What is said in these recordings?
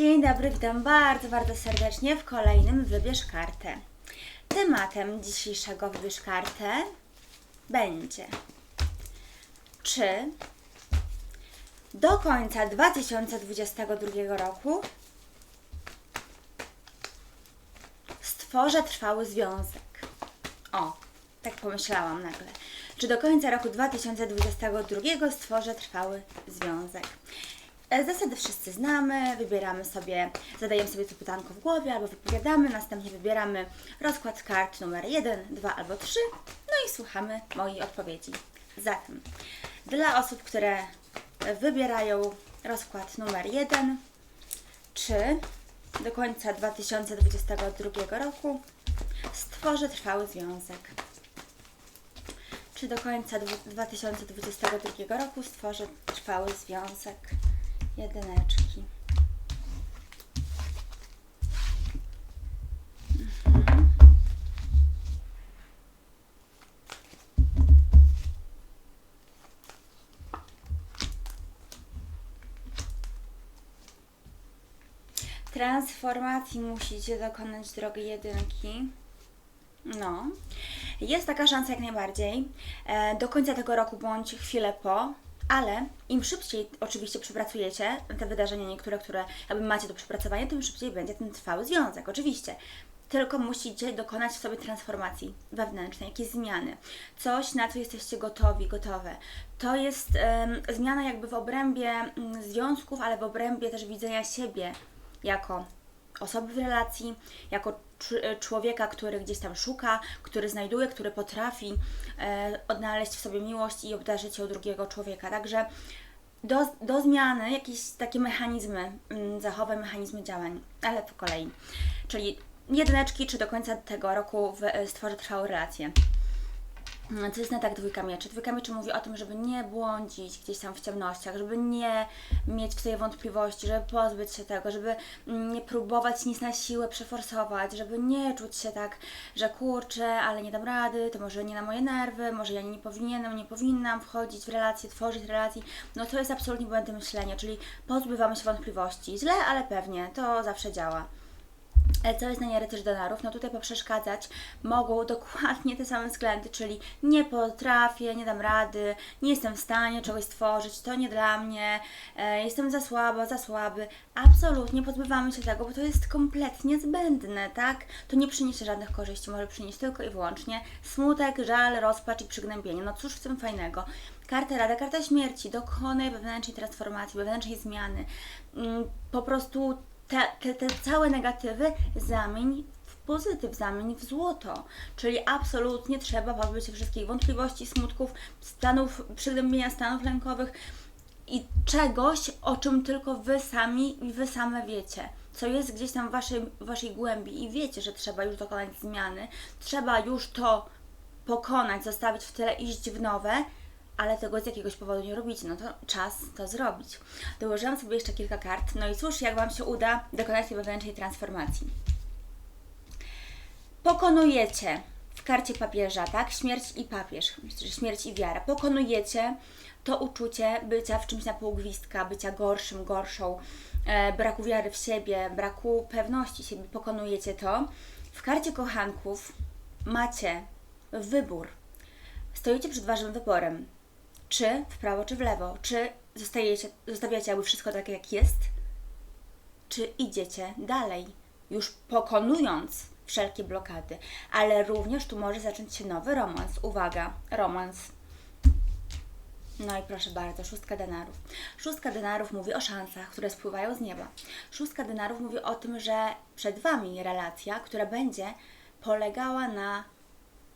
Dzień dobry, witam bardzo, bardzo serdecznie w kolejnym Wybierz Kartę. Tematem dzisiejszego Wybierz Kartę będzie czy do końca 2022 roku stworzę trwały związek. O, tak pomyślałam nagle. Czy do końca roku 2022 stworzę trwały związek? E, Zasady wszyscy znamy, wybieramy sobie, zadajemy sobie to pytanko w głowie albo wypowiadamy, następnie wybieramy rozkład kart numer 1, 2 albo 3, no i słuchamy mojej odpowiedzi. Zatem, dla osób, które wybierają rozkład numer 1, czy do końca 2022 roku stworzę trwały związek? Czy do końca dwu- 2022 roku stworzę trwały związek? Jedyneczki. Mhm. Transformacji musicie dokonać drogi jedynki. No. Jest taka szansa jak najbardziej. E, do końca tego roku bądź chwilę po, ale im szybciej oczywiście przepracujecie te wydarzenia niektóre, które jakby macie do przepracowania, tym szybciej będzie ten trwały związek, oczywiście. Tylko musicie dokonać w sobie transformacji wewnętrznej, jakieś zmiany. Coś, na co jesteście gotowi, gotowe. To jest zmiana jakby w obrębie mm, związków, ale w obrębie też widzenia siebie jako osoby w relacji, jako człowieka, który gdzieś tam szuka, który znajduje, który potrafi e, odnaleźć w sobie miłość i obdarzyć ją drugiego człowieka. Także do, do zmiany jakieś takie mechanizmy mm, zachowań, mechanizmy działań, ale po kolei. Czyli jedyneczki, czy do końca tego roku e, stworzę trwałą relację. Mm, To jest na tak dwójka mieczy. Dwójka mieczy mówi o tym, żeby nie błądzić gdzieś tam w ciemnościach, żeby nie mieć w sobie wątpliwości, żeby pozbyć się tego, żeby mm, nie próbować nic na siłę przeforsować, żeby nie czuć się tak, że kurczę, ale nie dam rady, to może nie na moje nerwy, może ja nie powinienem, nie powinnam wchodzić w relacje, tworzyć relacji. No to jest absolutnie błędne myślenie, czyli pozbywamy się wątpliwości. Źle, ale pewnie, to zawsze działa. E, Co jest na nie rycerz dolarów? No tutaj poprzeszkadzać mogą dokładnie te same względy, czyli nie potrafię, nie dam rady, nie jestem w stanie czegoś stworzyć, to nie dla mnie, e, jestem za słaba, za słaby. Absolutnie pozbywamy się tego, bo to jest kompletnie zbędne, tak? To nie przyniesie żadnych korzyści, może przynieść tylko i wyłącznie smutek, żal, rozpacz i przygnębienie. No cóż w tym fajnego? Karta Rada, karta śmierci, dokonaj wewnętrznej transformacji, wewnętrznej zmiany. Mm, Po prostu te, te, te całe negatywy zamień w pozytyw, zamień w złoto. Czyli absolutnie trzeba pozbyć się wszystkich wątpliwości, smutków, stanów przygnębienia, stanów lękowych i czegoś, o czym tylko Wy sami i Wy same wiecie. Co jest gdzieś tam w waszej, waszej głębi i wiecie, że trzeba już dokonać zmiany, trzeba już to pokonać, zostawić w tyle, iść w nowe, ale tego z jakiegoś powodu nie robicie, no to czas to zrobić. Dołożyłam sobie jeszcze kilka kart, no i cóż, jak Wam się uda dokonać tej wewnętrznej transformacji. Pokonujecie w karcie papieża, tak? Śmierć i papież, śmierć i wiara. Pokonujecie to uczucie bycia w czymś na pół gwizdka, bycia gorszym, gorszą, e, braku wiary w siebie, braku pewności siebie. Pokonujecie to. W karcie kochanków macie wybór. Stoicie przed ważnym wyborem. Czy w prawo, czy w lewo? Czy zostajecie, zostawiacie jakby wszystko tak, jak jest? Czy idziecie dalej, już pokonując wszelkie blokady? Ale również tu może zacząć się nowy romans. Uwaga, romans. No i proszę bardzo, szóstka denarów. Szóstka denarów mówi o szansach, które spływają z nieba. Szóstka denarów mówi o tym, że przed Wami relacja, która będzie polegała na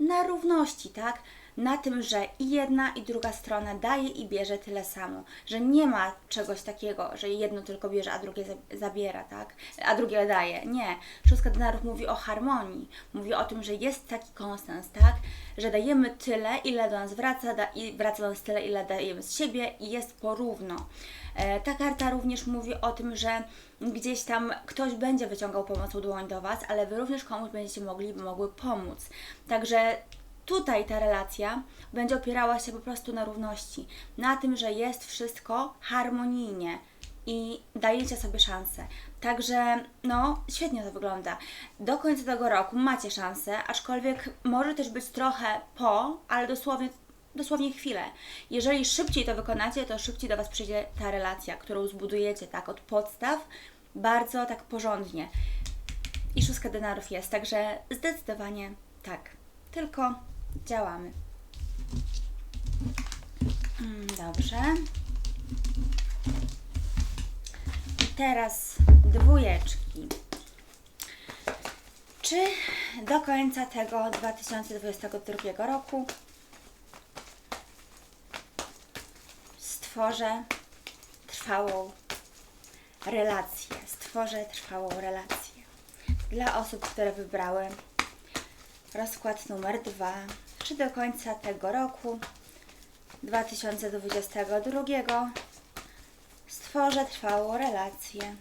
na równości, tak? Na tym, że i jedna, i druga strona daje i bierze tyle samo. Że nie ma czegoś takiego, że jedno tylko bierze, a drugie za- zabiera, tak? A drugie daje. Nie. Szóstka denarów mówi o harmonii. Mówi o tym, że jest taki konstans, tak? Że dajemy tyle, ile do nas wraca, da, i wraca do nas tyle, ile dajemy z siebie i jest porówno. E, Ta karta również mówi o tym, że gdzieś tam ktoś będzie wyciągał pomocą dłoń do Was, ale Wy również komuś będziecie mogli, mogły pomóc. Także tutaj ta relacja będzie opierała się po prostu na równości, na tym, że jest wszystko harmonijnie. i dajecie sobie szansę. Także, no, świetnie to wygląda. Do końca tego roku macie szansę, aczkolwiek może też być trochę po, ale dosłownie, dosłownie chwilę. Jeżeli szybciej to wykonacie, to szybciej do Was przyjdzie ta relacja, którą zbudujecie tak od podstaw, bardzo tak porządnie. I szóstka denarów jest, także zdecydowanie tak. Tylko działamy. Mm, Dobrze. I teraz dwójeczki. Czy do końca tego 2022 roku stworzę trwałą relację? Stworzę trwałą relację. Dla osób, które wybrały rozkład numer 2. Do końca tego roku 2022 stworzę trwałą relację.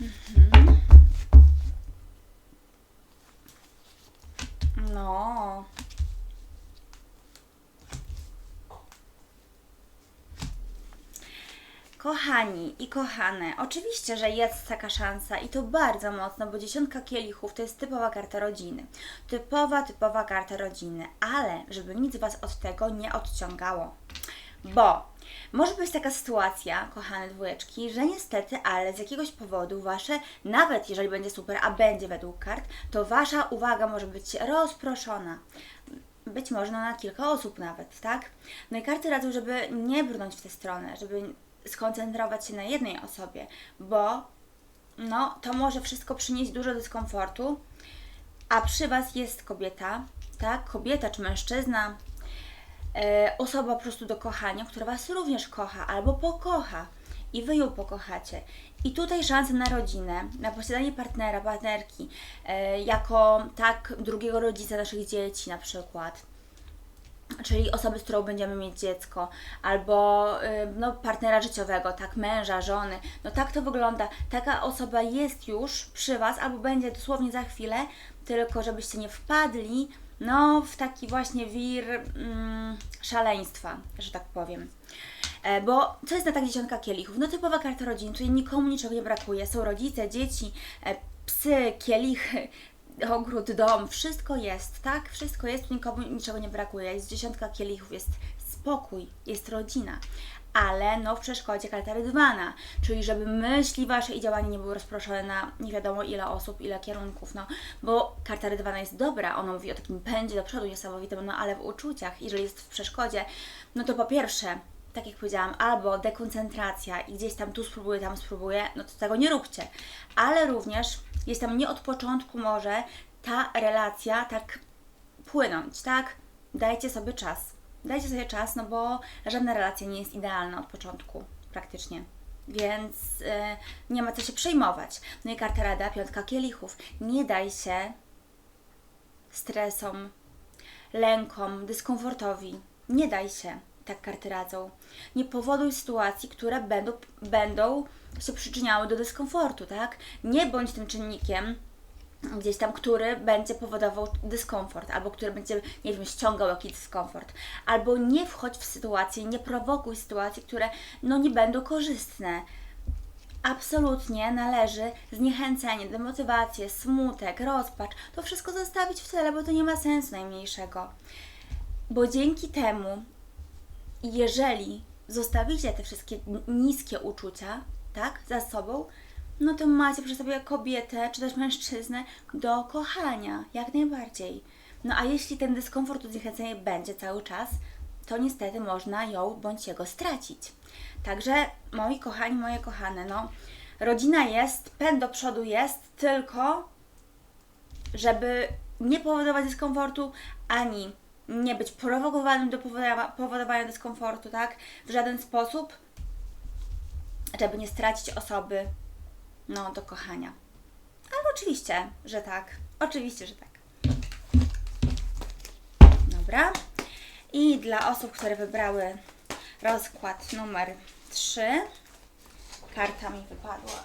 Mhm. No. Kochani i kochane, oczywiście, że jest taka szansa i to bardzo mocno, bo dziesiątka kielichów to jest typowa karta rodziny. Typowa, typowa karta rodziny, ale żeby nic Was od tego nie odciągało. Bo może być taka sytuacja, kochane dwójeczki, że niestety, ale z jakiegoś powodu Wasze, nawet jeżeli będzie super, a będzie według kart, to Wasza uwaga może być rozproszona być może na kilka osób nawet, tak? No i karty radzą, żeby nie brnąć w tę stronę, żeby skoncentrować się na jednej osobie, bo no, to może wszystko przynieść dużo dyskomfortu, a przy Was jest kobieta, tak? Kobieta czy mężczyzna, e, osoba po prostu do kochania, która Was również kocha albo pokocha i Wy ją pokochacie. I tutaj szanse na rodzinę, na posiadanie partnera, partnerki, e, jako tak drugiego rodzica naszych dzieci na przykład czyli osoby, z którą będziemy mieć dziecko, albo y, no, partnera życiowego, tak, męża, żony. No tak to wygląda. Taka osoba jest już przy Was, albo będzie dosłownie za chwilę, tylko żebyście nie wpadli no, w taki właśnie wir mm, szaleństwa, że tak powiem. E, bo co jest na tak dziesiątka kielichów? No typowa karta rodziny, czyli nikomu niczego nie brakuje. Są rodzice, dzieci, e, psy, kielichy, ogród, dom, wszystko jest, tak? Wszystko jest, nikomu niczego nie brakuje. Jest dziesiątka kielichów, jest spokój, jest rodzina. Ale no w przeszkodzie karta rydwana, czyli żeby myśli Wasze i działania nie były rozproszone na nie wiadomo ile osób, ile kierunków, no bo karta rydwana jest dobra, ona mówi o takim pędzie do przodu niesamowitym, no ale w uczuciach, jeżeli jest w przeszkodzie, no to po pierwsze, tak jak powiedziałam, albo dekoncentracja i gdzieś tam tu spróbuję, tam spróbuję, no to tego nie róbcie. Ale również jest tam nie od początku może ta relacja tak płynąć, tak? Dajcie sobie czas. Dajcie sobie czas, no bo żadna relacja nie jest idealna od początku, praktycznie. Więc yy, nie ma co się przejmować. No i karta rada, piątka kielichów. Nie daj się stresom, lękom, dyskomfortowi. Nie daj się tak karty radzą. Nie powoduj sytuacji, które będą, będą się przyczyniały do dyskomfortu, tak? Nie bądź tym czynnikiem, gdzieś tam, który będzie powodował dyskomfort, albo który będzie, nie wiem, ściągał jakiś dyskomfort, albo nie wchodź w sytuacje, nie prowokuj sytuacji, które no nie będą korzystne. Absolutnie należy zniechęcenie, demotywację, smutek, rozpacz, to wszystko zostawić w tyle, bo to nie ma sensu najmniejszego. Bo dzięki temu jeżeli zostawicie te wszystkie niskie uczucia, tak, za sobą, no to macie przy sobie kobietę czy też mężczyznę do kochania, jak najbardziej. No a jeśli ten dyskomfort, to zniechęcenie będzie cały czas, to niestety można ją bądź jego stracić. Także moi kochani, moje kochane, no rodzina jest, pęd do przodu jest, tylko żeby nie powodować dyskomfortu, ani nie być prowokowanym do powodowania, dyskomfortu, tak? W żaden sposób, żeby nie stracić osoby, no, do kochania. Ale oczywiście, że tak. Oczywiście, że tak. Dobra. I dla osób, które wybrały rozkład numer 3, karta mi wypadła.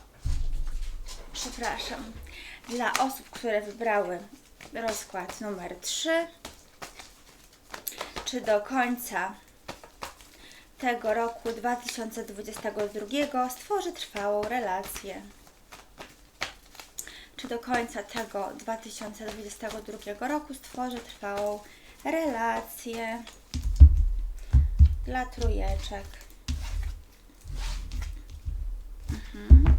Przepraszam. Dla osób, które wybrały rozkład numer 3, czy do końca tego roku 2022 stworzy trwałą relację? Czy do końca tego 2022 roku stworzy trwałą relację dla trójeczek? Mhm.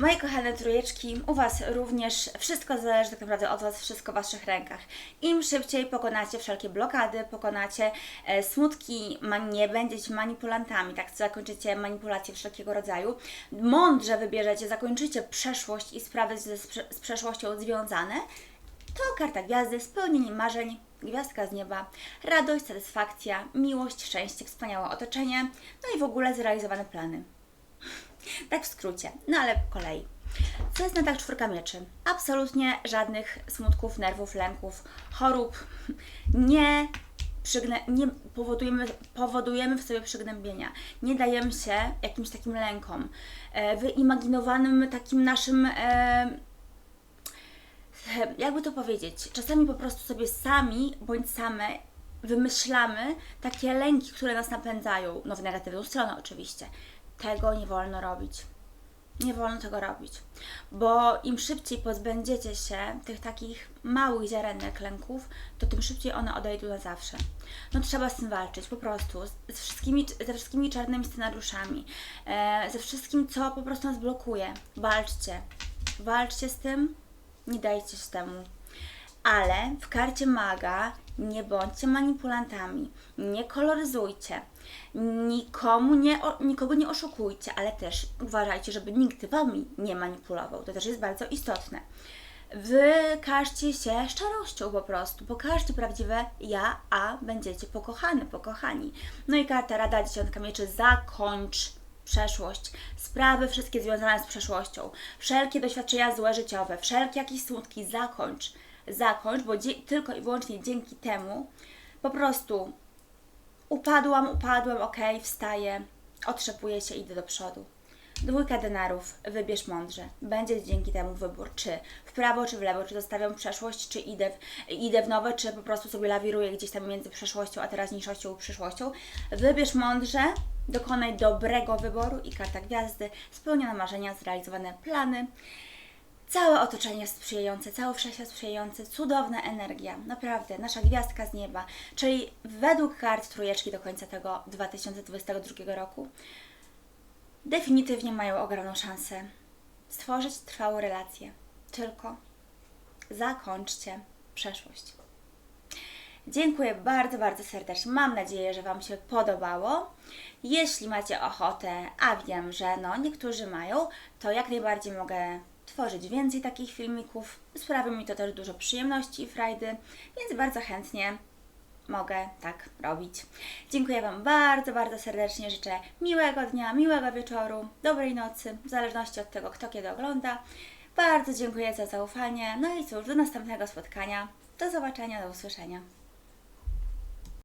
Moje kochane trójeczki, u Was również wszystko zależy tak naprawdę od Was, wszystko w Waszych rękach. Im szybciej pokonacie wszelkie blokady, pokonacie e, smutki, nie będziecie manipulantami, tak zakończycie manipulacje wszelkiego rodzaju, mądrze wybierzecie, zakończycie przeszłość i sprawy z, z przeszłością związane, to karta gwiazdy, spełnienie marzeń, gwiazdka z nieba, radość, satysfakcja, miłość, szczęście, wspaniałe otoczenie, no i w ogóle zrealizowane plany. Tak w skrócie, no ale po kolei. Co jest na tak czwórka mieczy? Absolutnie żadnych smutków, nerwów, lęków, chorób. Nie, przygnę, nie powodujemy, powodujemy w sobie przygnębienia. Nie dajemy się jakimś takim lękom. E, wyimaginowanym takim naszym e, jakby to powiedzieć, czasami po prostu sobie sami bądź same wymyślamy takie lęki, które nas napędzają, no w negatywną stronę oczywiście. Tego nie wolno robić. Nie wolno tego robić, bo im szybciej pozbędziecie się tych takich małych ziarenek lęków, to tym szybciej one odejdą na zawsze. No trzeba z tym walczyć, po prostu, z- wszystkimi, ze wszystkimi czarnymi scenariuszami, e, ze wszystkim, co po prostu nas blokuje. Walczcie, walczcie z tym, nie dajcie się temu. Ale w karcie maga nie bądźcie manipulantami, nie koloryzujcie, nikomu nie, nikogo nie oszukujcie, ale też uważajcie, żeby nikt wami nie manipulował. To też jest bardzo istotne. Wykażcie się szczerością po prostu. Pokażcie prawdziwe ja, a będziecie pokochany, pokochani. No i karta Rada Dziesiątka Mieczy zakończ przeszłość, sprawy wszystkie związane z przeszłością, wszelkie doświadczenia złe życiowe, wszelkie jakieś smutki zakończ, zakończ, bo tylko i wyłącznie dzięki temu po prostu upadłam, upadłem, okej, wstaję, otrzepuję się, idę do przodu. Dwójka denarów, wybierz mądrze. Będzie dzięki temu wybór, czy w prawo, czy w lewo, czy zostawiam przeszłość, czy idę w, idę w nowe, czy po prostu sobie lawiruję gdzieś tam między przeszłością a teraźniejszością, przyszłością. Wybierz mądrze, dokonaj dobrego wyboru i karta gwiazdy, spełnione marzenia, zrealizowane plany. Całe otoczenie sprzyjające, cały wszechświat sprzyjający, cudowna energia, naprawdę, nasza gwiazdka z nieba. Czyli według kart trójeczki do końca tego 2022 roku definitywnie mają ogromną szansę stworzyć trwałą relację. Tylko zakończcie przeszłość. Dziękuję bardzo, bardzo serdecznie. Mam nadzieję, że Wam się podobało. Jeśli macie ochotę, a wiem, że no niektórzy mają, to jak najbardziej mogę tworzyć więcej takich filmików. Sprawi mi to też dużo przyjemności i frajdy, więc bardzo chętnie mogę tak robić. Dziękuję Wam bardzo, bardzo serdecznie. Życzę miłego dnia, miłego wieczoru, dobrej nocy, w zależności od tego, kto kiedy ogląda. Bardzo dziękuję za zaufanie. No i cóż, do następnego spotkania. Do zobaczenia, do usłyszenia.